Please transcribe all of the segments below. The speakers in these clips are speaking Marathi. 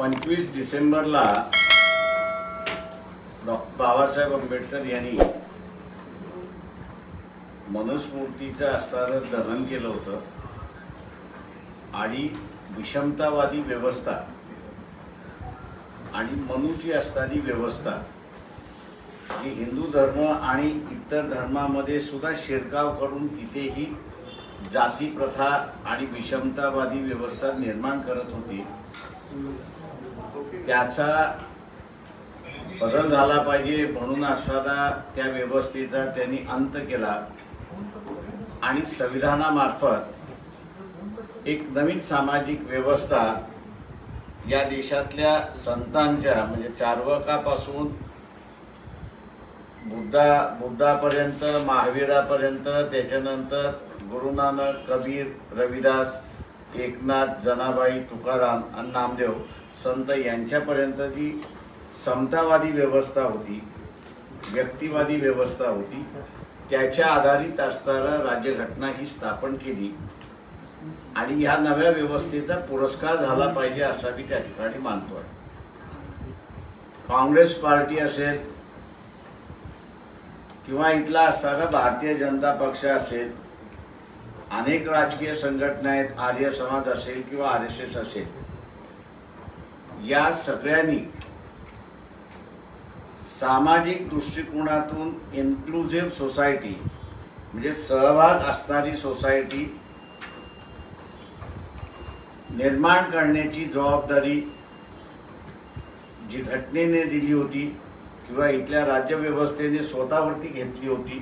पंचवीस डिसेंबरला डॉक्टर बाबासाहेब आंबेडकर यांनी मनुस्मूर्तीचं असणारं दहन केलं होतं आणि विषमतावादी व्यवस्था आणि मनुची असणारी व्यवस्था जी हिंदू धर्म आणि इतर धर्मामध्ये सुद्धा शिरकाव करून तिथेही जाती प्रथा आणि विषमतावादी व्यवस्था निर्माण करत होती. त्याचा बदल झाला पाहिजे म्हणून असणारा त्या व्यवस्थेचा त्यांनी अंत केला. आणि संविधानामार्फत एक नवीन सामाजिक व्यवस्था या देशातल्या संतांच्या म्हणजे चार्वकापासून बुद्धा बुद्धापर्यंत महावीरापर्यंत त्याच्यानंतर गुरु नानक कबीर रविदास एकनाथ जनाबाई तुकाराम आणि नामदेव संत यांच्यापर्यंत जी समतावादी व्यवस्था होती व्यक्तिवादी व्यवस्था होती त्याच्या आधारित असताना राज्यघटना ही स्थापन केली. आणि ह्या नव्या व्यवस्थेचा पुरस्कार झाला पाहिजे असा मी त्या ठिकाणी मानतो आहे. काँग्रेस पार्टी असेल किंवा इथला असणारा भारतीय जनता पक्ष असेल अनेक राजकीय संघटना आहेत आर्य समाज असेल किंवा आर एस एस असेल या सगळ्यांनी सामाजिक दृष्टिकोनातून इन्क्लुझिव्ह सोसायटी म्हणजे सहभाग असणारी सोसायटी निर्माण करण्याची जबाबदारी जी घटनेने दिली होती किंवा इथल्या राज्यव्यवस्थेने स्वतःवरती घेतली होती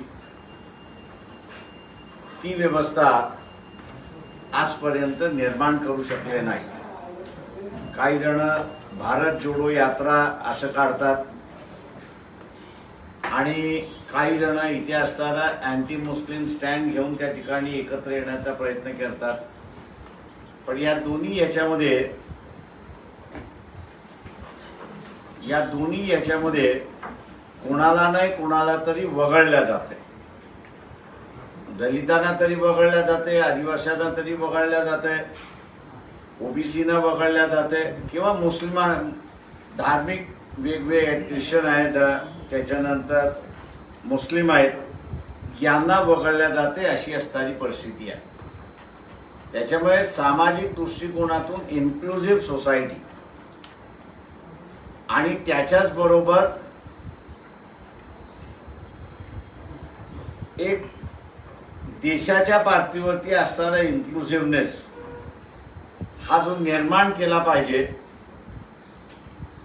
ती व्यवस्था आजपर्यंत निर्माण करू शकले नाही काही जण भारत जोडो यात्रा असं काढतात. आणि काही जण इथे असताना अँटी मुस्लिम स्टँड घेऊन त्या ठिकाणी एकत्र येण्याचा प्रयत्न करतात. पण या दोन्ही याच्यामध्ये या दोन्ही याच्यामध्ये कोणाला नाही कोणाला तरी वगळल्या जाते. दलितांना तरी वगळल्या जाते आदिवास्यांना तरी वगळल्या जाते. ओबीसीना वगळल्या जाते किंवा मुस्लिमान धार्मिक वेगवेगळे आहेत ख्रिश्चन आहेत त्याच्यानंतर मुस्लिम आहेत यांना वगळल्या जाते अशी असणारी परिस्थिती आहे. त्याच्यामुळे सामाजिक दृष्टिकोनातून इन्क्लुझिव्ह सोसायटी आणि त्याच्याच बरोबर एक देशाच्या पातळीवरती असणारा इन्क्लुझिव्हनेस हा जो निर्माण केला पाहिजे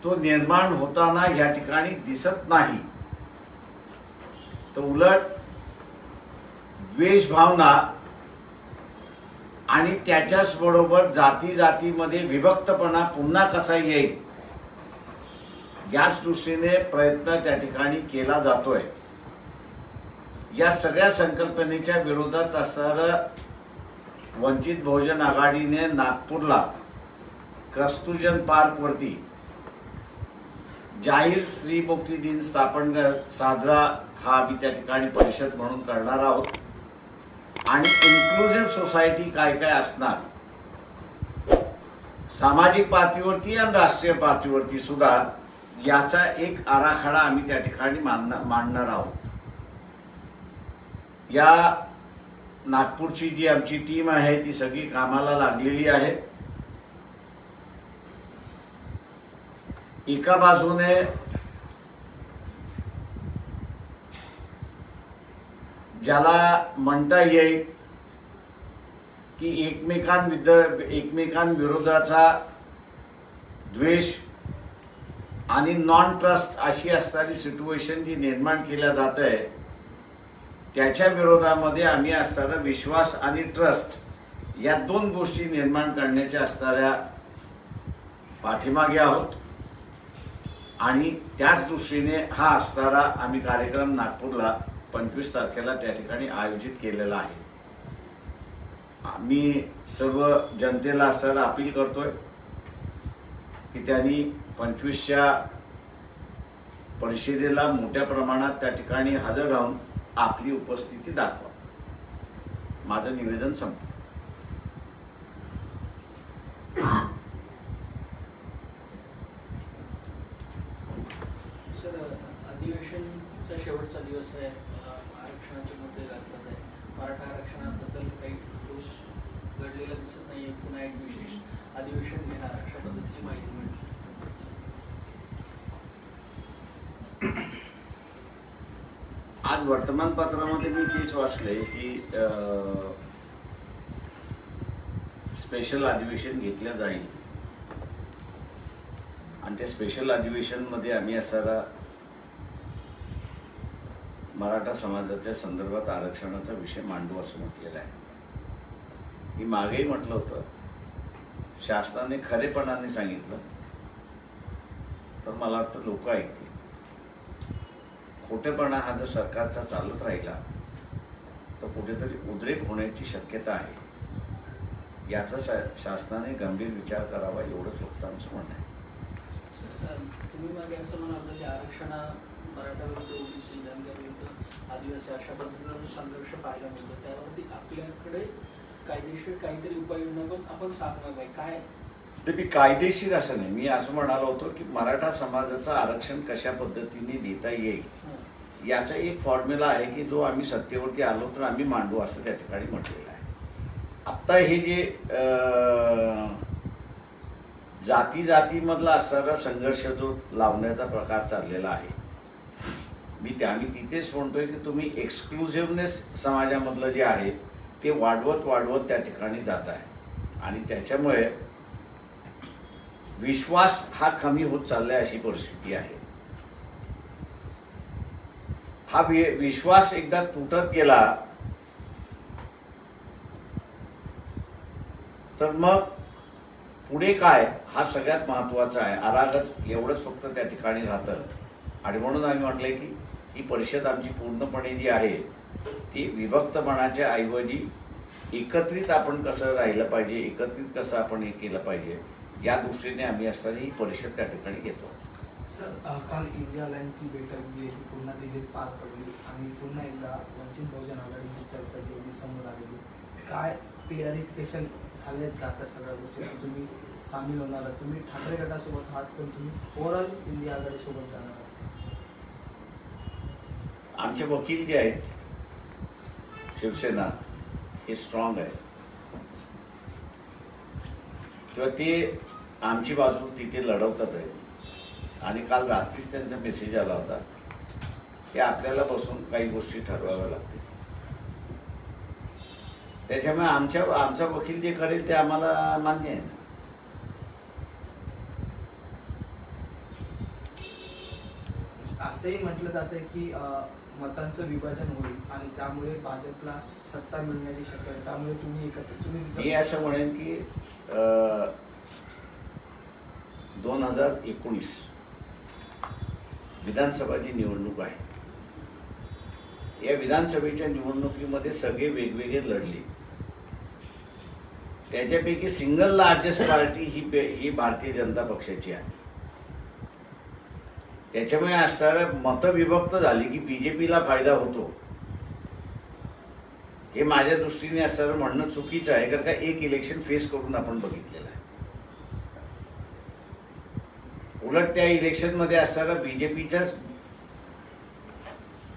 तो निर्माण होताना या ठिकाणी दिसत नाही. तर उलट द्वेष भावना आणि त्याच्याच बरोबर जाती जातीमध्ये विभक्तपणा पुन्हा कसा येईल याच दृष्टीने प्रयत्न त्या ठिकाणी केला जातोय. या सगळ्या संकल्पनेच्या विरोधात असणारं वंचित बहुजन आघाडीने नागपूरला कस्तुजन पार्कवरती जाहीर स्त्रीमुक्ती दिन स्थापन साजरा हा आम्ही त्या ठिकाणी परिषद म्हणून करणार आहोत. आणि इन्क्लुझिव्ह सोसायटी काय काय असणार? सामाजिक पातळीवरती आणि राष्ट्रीय पातळीवरती सुद्धा याचा एक आराखडा आम्ही त्या ठिकाणी मांडणार आहोत. या नागपूरची जी आमची टीम आहे ती सगळी कामाला लागलेली आहे. एका बाजूने ज्याला म्हणता येईल की एकमेकांविद एकमेकांविरोधाचा द्वेष आणि नॉन ट्रस्ट अशी असणारी सिच्युएशन जी निर्माण केल्या जात आहे त्याच्या विरोधामध्ये आम्ही असणारा विश्वास आणि ट्रस्ट या दोन गोष्टी निर्माण करण्याच्या असणाऱ्या पाठीमागे आहोत. आणि त्याच दृष्टीने हा असणारा आम्ही कार्यक्रम नागपूरला पंचवीस तारखेला त्या ठिकाणी आयोजित केलेला आहे. आम्ही सर्व जनतेला असं अपील करतोय की त्यांनी पंचवीसच्या परिषदेला मोठ्या प्रमाणात त्या ठिकाणी हजर राहून आपली उपस्थिती दाखवा. माझं निवेदन संपलं. सर अधिवेशनचा शेवटचा दिवस आहे. आरक्षणाचे मुद्दे गाजतात आहे. मराठा आरक्षणाबद्दल काही ठोस घडलेला दिसत नाही पुन्हा एक विशेष अधिवेशन घेणार अशा पद्धतीची माहिती मिळते. आज वर्तमानपत्रामध्ये मी तेच वाचले की स्पेशल अधिवेशन घेतलं जाईल. आणि त्या स्पेशल अधिवेशनमध्ये आम्ही असायला मराठा समाजाच्या संदर्भात आरक्षणाचा विषय मांडू असं म्हटलेला आहे. मी मागेही म्हटलं होतं. शासनाने खरेपणाने सांगितलं. तर मला वाटतं लोक ऐकतील. खोटेपणा हा जर सरकारचा चालत राहिला तर कुठेतरी उद्रेक होण्याची शक्यता आहे. याचा सा- शासनाने गंभीर विचार करावा एवढंच फक्त आमचं म्हणणं आहे. तुम्ही मागे असं म्हणाल की आरक्षणा मराठा विरुद्ध ओबीसी धनगर विरुद्ध आदिवासी अशा पद्धतीचा जो संघर्ष पाहायला मिळतो त्यावरती आपल्याकडे कायदेशीर काहीतरी उपाययोजना पण आपण सांगणार आहे. काय? ते मी कायदेशीर असं नाही. मी असं म्हणालो होतो की मराठा समाजाचं आरक्षण कशा पद्धतीने देता येईल. याचा एक फॉर्म्युला आहे की जो आम्ही सत्तेवरती आलो तर आम्ही मांडू असं त्या ठिकाणी म्हटलेलं आहे. आत्ता हे जे जाती जातीमधला असणारा संघर्ष जो लावण्याचा प्रकार चाललेला आहे मी त्या आम्ही तिथेच म्हणतोय की तुम्ही एक्सक्लुझिव्हनेस समाजामधलं जे आहे ते वाढवत वाढवत त्या ठिकाणी जात आहे. आणि त्याच्यामुळे विश्वास हा कमी होत चाललाय अशी परिस्थिती आहे. हा वि विश्वास एकदा तुटत गेला तर मग पुढे काय? हा सगळ्यात महत्त्वाचा आहे. आरागच एवढंच फक्त त्या ठिकाणी राहतं. आणि म्हणून आम्ही म्हटलंय की ही परिषद आमची पूर्णपणे जी आहे ती विभक्तपणाच्या ऐवजी एकत्रित आपण कसं राहिलं पाहिजे एकत्रित कसं आपण हे केलं पाहिजे या दृष्टीने आम्ही असताना ही परिषद त्या ठिकाणी घेतो. सर काल इंडिया अलायन्सची बैठक जी आहे ती पुन्हा दिल्लीत पार पडली आणि पुन्हा एकदा वंचित बहुजन आघाडीची चर्चा जी आहे ती समोर आलेली. काय क्लिअरिफिकेशन झाले आहेत का आता सगळ्या गोष्टी? तुम्ही सामील होणार आहात? तुम्ही ठाकरे गटासोबत आहात पण तुम्ही ओव्हरऑल इंडिया आघाडीसोबत जाणार आहात. आमचे वकील जे आहेत शिवसेना हे स्ट्रॉंग आहे किंवा ते आमची बाजू तिथे लढवतात आहे आणि काल रात्रीच त्यांचा मेसेज आला होता. की आपल्याला बसून काही गोष्टी ठरवाव्या लागतील. त्याच्यामुळे आमच्या आमचा वकील जे करेल ते आम्हाला मान्य आहे ना. असंही म्हटलं जातं की मतांचं विभाजन होईल आणि त्यामुळे भाजपला सत्ता मिळण्याची शक्यता त्यामुळे तुम्ही एकत्र तुम्ही मी असं म्हणेन की दोन हजार एकोणीस विधानसभाची निवडणूक आहे. या विधानसभेच्या निवडणुकीमध्ये सगळे वेगवेगळे लढले. त्याच्यापैकी सिंगल लार्जेस्ट पार्टी ही ही भारतीय जनता पक्षाची आहे. त्याच्यामुळे असणारं मतविभक्त झाली की बीजेपीला फायदा होतो. हे माझ्या दृष्टीने असणारं म्हणणं चुकीचं आहे कारण का एक इलेक्शन फेस करून आपण बघितलेलं आहे. उलट त्या इलेक्शनमध्ये जे पीच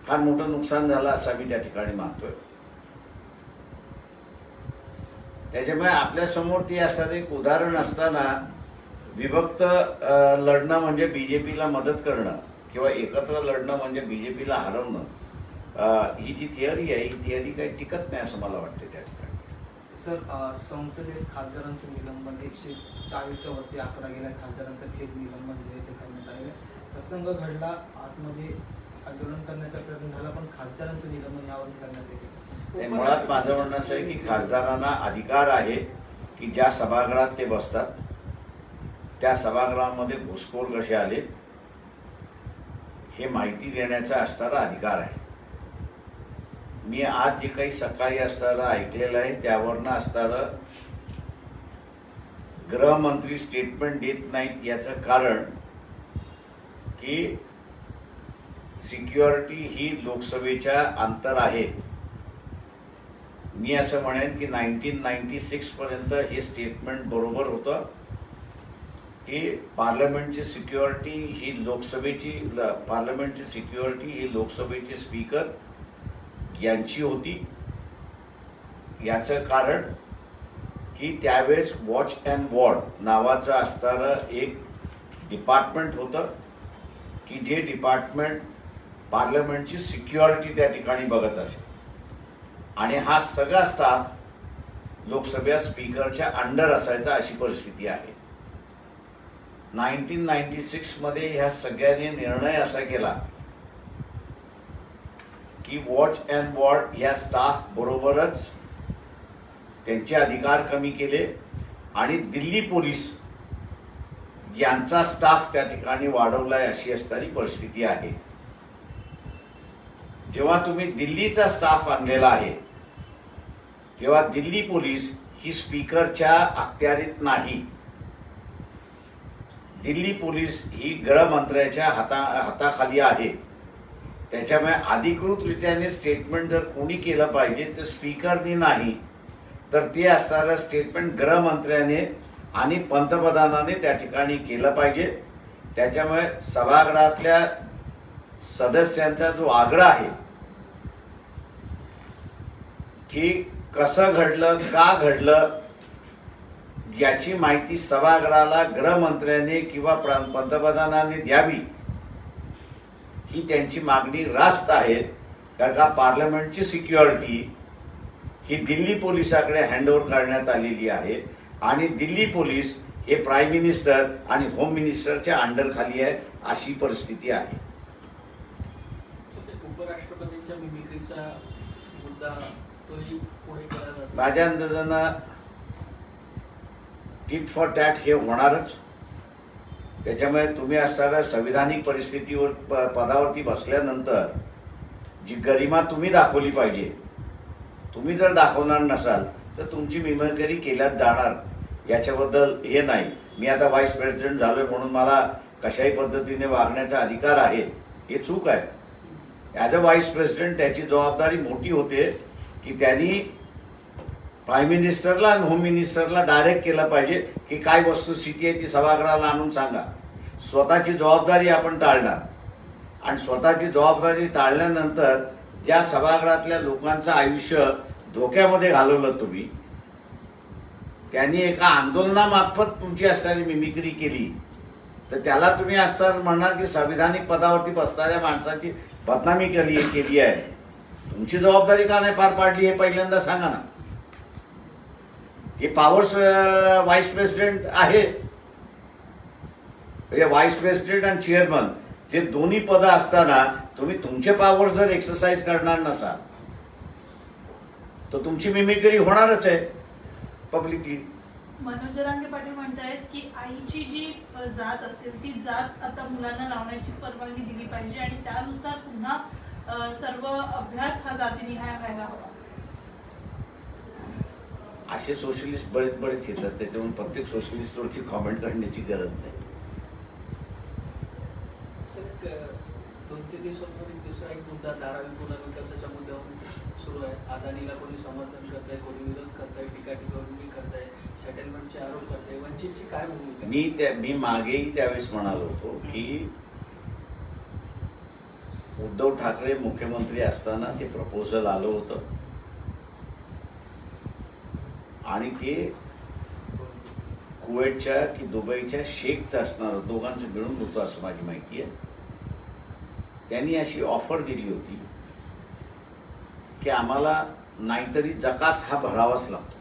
फार मोठं नुकसान झालं असं मी त्या ठिकाणी मानतोय. त्याच्यामुळे आपल्यासमोर ती असताना एक उदाहरण असताना विभक्त लढणं म्हणजे बीजेपीला मदत करणं किंवा एकत्र लढणं म्हणजे बीजेपीला हरवणं ही जी थिअरी आहे ही थिअरी काही टिकत नाही असं मला वाटतं त्या ठिकाणी. सर संसदेत खासदारांचं निलंबन एकशे चाळीसच्या वरती आकडा गेला खासदारांचं थेट निलंबन जे आहे ते करण्यात आलेलं आहे. प्रसंग घडला आतमध्ये आंदोलन करण्याचा प्रयत्न झाला पण खासदारांचं निलंबन यावर करण्यात येते कसं नाही, मुळात माझं म्हणणं असं आहे की खासदारांना अधिकार आहे की ज्या सभागृहात ते बसतात त्या सभागृहामध्ये घुसखोर कसे आले हे माहिती देण्याचा असणारा अधिकार आहे. मी आज जे काही सकाळी असताना ऐकलेलं आहे त्यावरनं असताना गृहमंत्री स्टेटमेंट देत नाहीत याचं कारण की सिक्युरिटी ही लोकसभेच्या अंतर आहे. मी असं म्हणेन की नाईन्टीन नाईन्टी सिक्सपर्यंत हे स्टेटमेंट बरोबर होतं की पार्लमेंटची सिक्युरिटी ही लोकसभेची ल- पार्लमेंटची सिक्युरिटी ही लोकसभेचे स्पीकर यांची होती. याचं कारण की त्यावेळेस वॉच अँड वॉर्ड नावाचं असणारं एक डिपार्टमेंट होतं की जे डिपार्टमेंट पार्लमेंटची सिक्युरिटी त्या ठिकाणी बघत असे. आणि हा सगळा स्टाफ लोकसभा स्पीकरच्या अंडर असायचा अशी परिस्थिती आहे. नाईन्टीन नाईन्टी सिक्समध्ये ह्या सगळ्यांनी निर्णय असा केला की वॉच अँड वॉर्ड या स्टाफ बरोबरच त्यांचे अधिकार कमी केले आणि दिल्ली पोलीस यांचा स्टाफ त्या ठिकाणी वाढवलाय अशी असणारी परिस्थिती आहे. जेव्हा तुम्ही दिल्लीचा स्टाफ आणलेला आहे तेव्हा दिल्ली पोलीस ही स्पीकरच्या अखत्यारीत नाही. दिल्ली पोलीस ही गृहमंत्र्याच्या हाता हाताखाली आहे. त्याच्यामुळे अधिकृतरित्याने स्टेटमेंट जर कोणी केलं पाहिजे तर स्पीकरनी नाही तर ते असणारं स्टेटमेंट गृहमंत्र्याने आणि पंतप्रधानाने त्या ठिकाणी केलं पाहिजे. त्याच्यामुळे सभागृहातल्या सदस्यांचा जो आग्रह आहे की कसं घडलं का घडलं याची माहिती सभागृहाला गृहमंत्र्याने किंवा पंतप्रधानाने द्यावी. ही त्यांची मागणी रास्त आहे कारण का पार्लमेंटची सिक्युरिटी ही दिल्ली पोलिसाकडे हँडओव्हर करण्यात आलेली आहे. आणि दिल्ली पोलीस हे प्राईम मिनिस्टर आणि होम मिनिस्टरच्या अंडर खाली आहे अशी परिस्थिती आहे. माझ्या अंदाजानं टिट फॉर टॅट हे होणारच. त्याच्यामुळे तुम्ही असणाऱ्या संविधानिक परिस्थितीवर प- पदावरती बसल्यानंतर जी गरिमा तुम्ही दाखवली पाहिजे तुम्ही जर दाखवणार नसाल तर तुमची मिमकरी केल्यात जाणार याच्याबद्दल हे नाही. मी आता व्हाईस प्रेसिडेंट झालो आहे म्हणून मला कशाही पद्धतीने वागण्याचा अधिकार आहे हे चूक आहे. ॲज अ व्हाईस प्रेसिडेंट त्याची जबाबदारी मोठी होते की त्यांनी प्राईम मिनिस्टरला आणि होम मिनिस्टरला डायरेक्ट केलं पाहिजे की काय वस्तुस्थिती आहे ती सभागृहाला आणून सांगा. स्वतःची जबाबदारी आपण टाळणार. आणि स्वतःची जबाबदारी टाळल्यानंतर ज्या सभागृहातल्या लोकांचं आयुष्य धोक्यामध्ये घालवलं तुम्ही त्यांनी एका आंदोलनामार्फत तुमची असणारी मिमिक्री केली. तर त्याला तुम्ही असं म्हणणार की संविधानिक पदावरती बसणाऱ्या माणसाची बदनामी केली केली आहे. तुमची जबाबदारी का नाही पार पाडली हे पहिल्यांदा सांगा ना. हे पॉवर्स व्हाईस प्रेसिडेंट आहे. म्हणजे व्हाईस प्रेसिडेंट आणि चेअरमन जे दोन्ही पदं असताना तुम्ही तुमचे पॉवर जर एक्सरसाइज करणार नसाल तर तुमची मिमिक्री होणारच आहे पब्लिकली मनोज रांगे पाटील म्हणतायत की आईची जी जात असेल ती जात आता मुलांना लावण्याची परवानगी दिली पाहिजे आणि त्यानुसार पुन्हा सर्व अभ्यास हा जातीनिहाय व्हायला हवा. असे सोशलिस्ट बरेच बरेच येतात. त्याच्यामुळे प्रत्येक सोशलिस्टवरची कॉमेंट करण्याची गरज नाही. दोन तीन दिवसांपूर्वी दुसरा एक मुद्दा धारावी पुनर्विकासाच्या मुद्द्यावरून सुरू आहे. अदानीला कोणी समर्थन करत आहे कोणी विरोध करत आहे टीका टिप्पणी करत आहे सेटलमेंटचे आरोप करत आहे वंचितची काय भूमिका? मी त्या मी मागेही त्यावेळेस म्हणालो होतो की उद्धव ठाकरे मुख्यमंत्री असताना ते प्रपोजल आलं होतं. आणि ते कुवेटच्या की दुबईच्या शेखचं असणार दोघांचं मिळून होतं असं माझी माहिती आहे. त्यांनी अशी ऑफर दिली होती की आम्हाला नाहीतरी जकात हा भरावाच लागतो.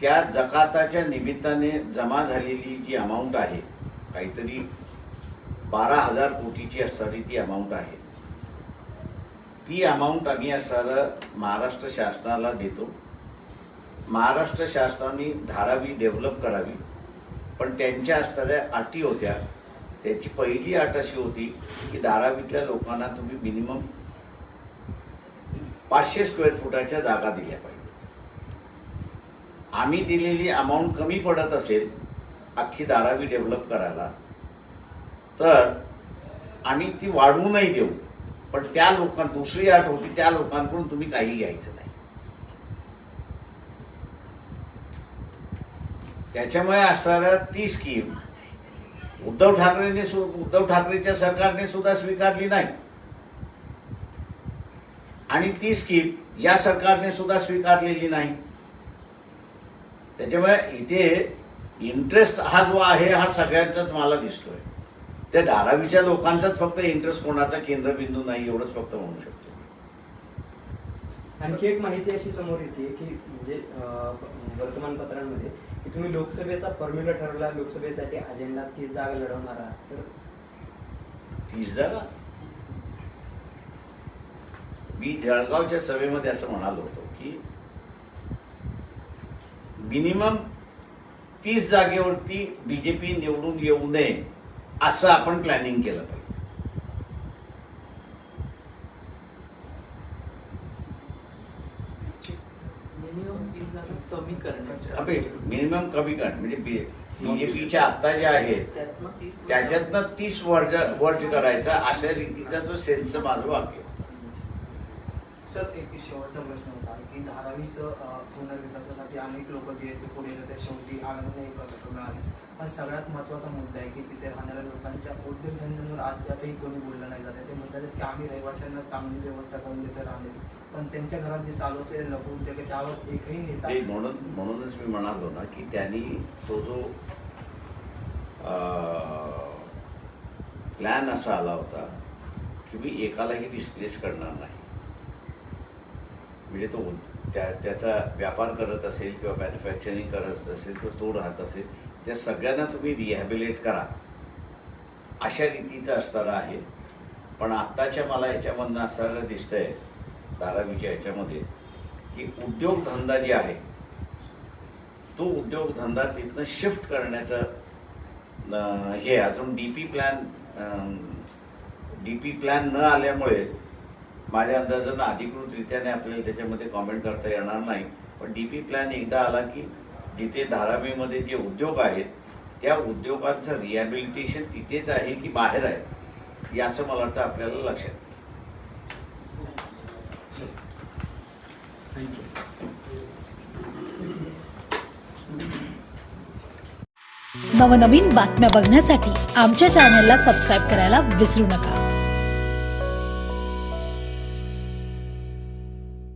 त्या जकाताच्या निमित्ताने जमा झालेली जी अमाऊंट आहे काहीतरी बारा हजार कोटीची असणारी ती अमाऊंट आहे. ती अमाऊंट आम्ही असणारं महाराष्ट्र शासनाला देतो. महाराष्ट्र शासनाने धारावी डेव्हलप करावी. पण त्यांच्या असणाऱ्या अटी होत्या. त्याची पहिली अट अशी होती की धारावीतल्या लोकांना तुम्ही मिनिमम पाचशे स्क्वेअर फुटाच्या जागा दिल्या पाहिजेत. आम्ही दिलेली अमाऊंट कमी पडत असेल अख्खी धारावी डेव्हलप करायला तर आम्ही ती वाढवूनही देऊ. पण त्या लोकां दुसरी अट होती त्या लोकांकडून तुम्ही काही घ्यायचं नाही. त्याच्यामुळे असणाऱ्या ती स्कीम उद्धव ठाकरेने सु उद्धव ठाकरेच्या सरकारने सुद्धा स्वीकारली नाही. आणि ती स्कीम या सरकारने सुद्धा स्वीकारलेली नाही. त्याच्यामुळे इथे इंटरेस्ट हा जो आहे हा सगळ्यांचाच मला दिसतोय. त्या धारावीच्या लोकांचाच फक्त इंटरेस्ट कोणाचा केंद्रबिंदू नाही एवढंच फक्त म्हणू शकतो. आणखी एक माहिती अशी समोर येते की म्हणजे वर्तमानपत्रांमध्ये की तुम्ही लोकसभेचा फॉर्म्युला ठरवला लोकसभेसाठी अजेंडा तीस जागा लढवणार आहात तर तीस जागा? मी जळगावच्या सभेमध्ये असं म्हणालो होतो की मिनिमम तीस जागेवरती बीजेपी निवडून येऊ नये. असं आपण प्लॅनिंग केलं पाहिजे. मिनिमम कमी करण्याचं अबे मिनिमम कमी कर म्हणजे बीजेपीच्या आत्ता जे आहेत त्याच्यातनं तीस वर्ज वर्ज करायचा अशा रीतीचा जो सेन्स माझं वाक्य. सर एक शेवटचा प्रश्न होता की धारावीचं पुनर्विकासासाठी अनेक लोक जे आहेत ते पुढे येतात शेवटी आनंद प्रकल्प मिळाले पण सगळ्यात महत्त्वाचा मुद्दा आहे की तिथे राहणाऱ्या लोकांच्या उद्योगधंद्यांवर अद्यापही कोणी बोललं नाही जात ते म्हणतात की आम्ही रहिवाशांना चांगली व्यवस्था करून देतो राहण्याची. पण त्यांच्या घरात जे चालू असलेले लघु उद्योग आहे त्यावर एकही नेता म्हणून म्हणूनच मी म्हणालो ना की त्यांनी तो जो प्लॅन असा आला होता की मी एकालाही डिस्प्लेस करणार नाही. म्हणजे तो त्या त्याचा व्यापार करत असेल किंवा मॅन्युफॅक्चरिंग करत असेल किंवा तो राहत असेल त्या सगळ्यांना तुम्ही रिहॅबिलेट करा. अशा रीतीचं असणारं आहे. पण आत्ताच्या मला ह्याच्यामधनं असं आहे धारावीच्या ह्याच्यामध्ये की उद्योगधंदा जे आहे तो उद्योगधंदा तिथनं शिफ्ट करण्याचं हे अजून D P plan D P plan न आल्यामुळे माझ्या अंदाजानं अधिकृतरित्याने आपल्याला त्याच्यामध्ये कॉमेंट करता येणार नाही. पण डी पी प्लॅन एकदा आला की जिथे धारावीमध्ये जे उद्योग आहेत त्या उद्योगांचं रिहॅबिलिटेशन तिथेच आहे की बाहेर आहे याचं मला वाटतं आपल्याला लक्षात नवनवीन बातम्या बघण्यासाठी आमच्या चॅनलला सबस्क्राईब करायला विसरू नका.